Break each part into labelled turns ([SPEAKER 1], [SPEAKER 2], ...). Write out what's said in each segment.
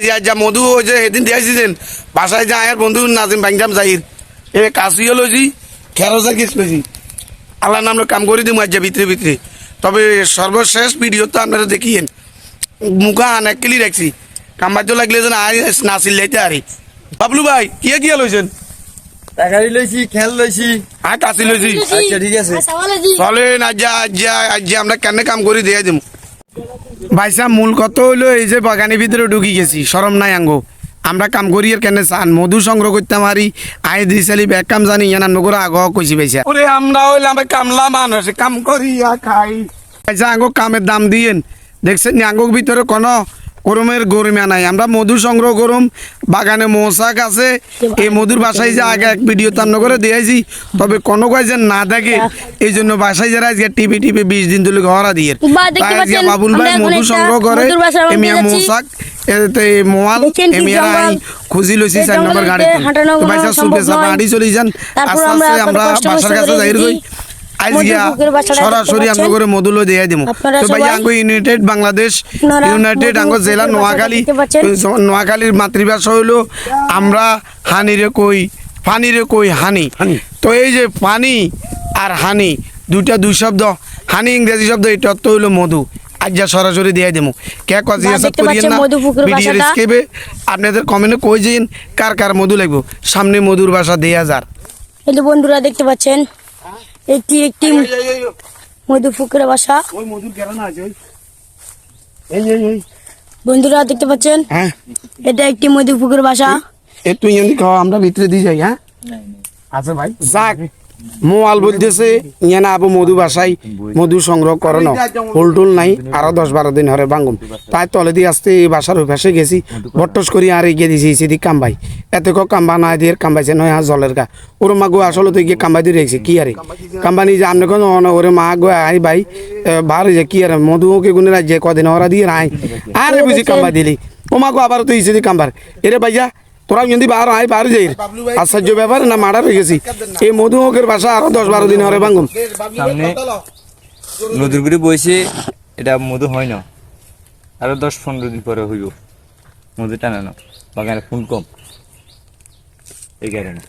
[SPEAKER 1] যা যা মধু যে সেদিন দিয়েছিলেন বাসায় যা আয়ার বন্ধু নাজিম বাংজাম জাহির। এ কাশিও লইছি খেরোজা কিস লইছি আল্লাহ নাম কাম করে দিম আজ ভিতরে ভিতরে তবে সর্বশেষ ভিডিও তো আপনারা দেখিয়েন। মুখা আন এক কিলি রাখছি কামার্য লাগলে যেন আয় নাসিল লাইতে আরে। বাবলু ভাই কিয়ে কিয়ে লইছেন
[SPEAKER 2] টাকারি লইছি খেল লইছি
[SPEAKER 1] আর কাশি লইছি
[SPEAKER 2] আচ্ছা ঠিক আছে।
[SPEAKER 1] চলেন আজ আজ আজ আমরা কেন কাম করে দিয়ে দিম। ভাইসা মূল কত হইল এই যে বাগানের ভিতরে ঢুকি গেছি সরম নাই আঙ্গো। আমরা কাম করি আর কেন চান মধু সংগ্রহ করতে মারি আই দিছালি ব্যাগ কাম জানি ইয়ান নগর আগ কইছি ভাইসা। ওরে আমরা হইলে আমরা কামলা মানুষ কাম করি আর খাই। ভাইসা আঙ্গো কামের দাম দিয়েন। দেখছেন আঙ্গোর ভিতরে কোনো গরমের গরমিয়া নাই আমরা মধু সংগ্রহ করুম। বাগানে মৌসাক আছে। এই মধুর বাসায় যে আগে এক ভিডিও তান্ন করে দিয়েছি তবে কোনো যে না দেখে এই জন্য বাসায় যারা আজকে টিভি টিভি বিশ দিন তুলে ঘরা দিয়ে তাই আজকে বাবুল ভাই মধু সংগ্রহ করে এমিয়া। মৌসাক এতে মোয়াল এমিয়া খুঁজি লইছি চার নম্বর গাড়িতে।
[SPEAKER 3] হাঁটানো
[SPEAKER 1] তো সুপে
[SPEAKER 3] সম্ভব
[SPEAKER 1] চাপা চলে যান। আস্তে
[SPEAKER 3] আমরা
[SPEAKER 1] আস্তে আমরা বাসার কাছে যাই
[SPEAKER 3] এসেছি।
[SPEAKER 1] আজ
[SPEAKER 3] মধু
[SPEAKER 1] গিয়া
[SPEAKER 3] পুকুরের বাসাটা দেখতে
[SPEAKER 1] সরাসরি আমরা করে মধুলো দিয়ে দিব তো ভাই আঙ্গো ইউনাইটেড বাংলাদেশ ইউনাইটেড আঙ্গো জেলা নোয়াখালী। নোয়াখালীর মাতৃভাষা হইল আমরা হানিরে কই পানিরে কই হানি। তো এই যে পানি আর হানি দুইটা দুই শব্দ হানি ইংরেজি শব্দ এটা তো হইল মধু। আজ যা সরাসরি দিয়ে দেবো কে কাজি আসাদ করিয়েন না ভিডিওর স্কেপে আপনাদের কমেন্টে কই যেন কার কার মধু লাগবো। সামনে মধুর বাসা দেয়া
[SPEAKER 3] এই বন্ধুরা দেখতে পাচ্ছেন এটি একটি মধু পুকুরে বাসা।
[SPEAKER 1] ওই মধুর আছে এই এই এই।
[SPEAKER 3] বন্ধুরা দেখতে পাচ্ছেন?
[SPEAKER 1] হ্যাঁ।
[SPEAKER 3] এটা একটি মধু পুকুর বাসা।
[SPEAKER 1] এ তুই এমনি খাওয়া আমরা ভিতরে দিয়ে যাই হ্যাঁ? আচ্ছা ভাই। যাক। মোয়াল বলতেছে ইয়ে না আবু মধু বাসাই মধু সংগ্রহ করানো ফুল টুল নাই, আরও দশ বারো দিন হরে বাঙ্গুম তাই তলে দিয়ে আসতে এই বাসার পাশে গেছি বট্টস করি আর এগিয়ে দিয়েছি সেদিক কাম্বাই। এত ক কাম্বা না দিয়ে কাম্বাইছে, নয় হ্যাঁ জলের গা। ওর মা গো, আসলে তো গিয়ে কাম্বাই দিয়ে রেখেছি, কি আরে? কাম্বানি যে আপনি কোন ওরে মা গো, আই ভাই ভালো যে কি আরে, মধু ওকে গুনে রাজ্যে কদিন ওরা দিয়ে আয় আরে বুঝি কাম্বা দিলি। ও মা গো আবার তো ইসে কাম্বার। এরে ভাইয়া তোরা যদি বার আয় বার যাই। আশ্চর্য ব্যাপার না মারা হয়ে গেছি। এই মধুমকের বাসা আরও দশ বারো দিন হরে বাঙ্গুম
[SPEAKER 2] সামনে নদীর গুড়ি বইছে এটা মধু হয় না। আরও দশ পনেরো দিন পরে হইব। মধু টানানো বাগানে ফুল কম। এই কারণে।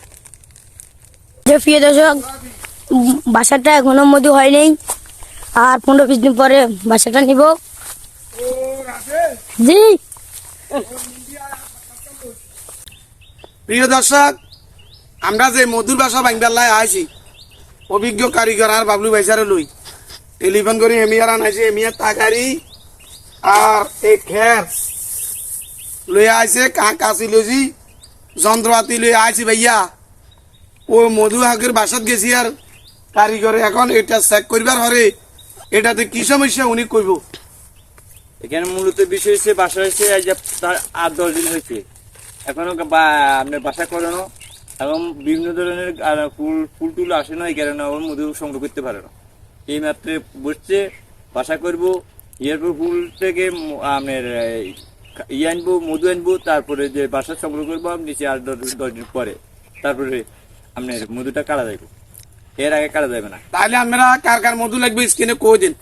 [SPEAKER 3] যে প্রিয় দর্শক বাসাটা এখনও মধু হয়নি আর পনেরো বিশ দিন পরে বাসাটা নিব। জি।
[SPEAKER 1] প্রিয় দর্শক, আমরা যে মধুর বাসা বাংলায় আইছি, অভিজ্ঞ কারিগর আর বাবলু ভাইসারে লই। টেলিফোন করে এমিয়ার আনাইছে এমিয়ার তাকারি, আর এই খের লই আইছে কা কাশি লইছি যন্ত্রপাতি লই আইছি ভাইয়া। ও মধু হাকের বাসাত গেছি আর কারিগরে এখন এটা চেক করবার হরে, এটাতে কি সমস্যা উনি কইব?
[SPEAKER 2] এখানে মূলত বিষয় হচ্ছে বাসা হয়েছে আজ আট, দশ দিন হয়েছে এখনও আপনার বাসা করানো এবং বিভিন্ন ধরনের ফুল ফুল টুল আসে না, এই কারণে ওর মধু সংগ্রহ করতে পারে না। এই মাত্রে বসছে, বাসা করব এরপর ফুল থেকে আপনার ইয়ে আনব, মধু আনব, তারপরে যে বাসা সংগ্রহ করব নিচে আট দশ দিন পরে, তারপরে আপনার মধুটা কাটা যাবে এর আগে কাটা যাবে না।
[SPEAKER 1] তাহলে আপনারা কার কার মধু লাগবে, স্ক্রিনে কই দিন।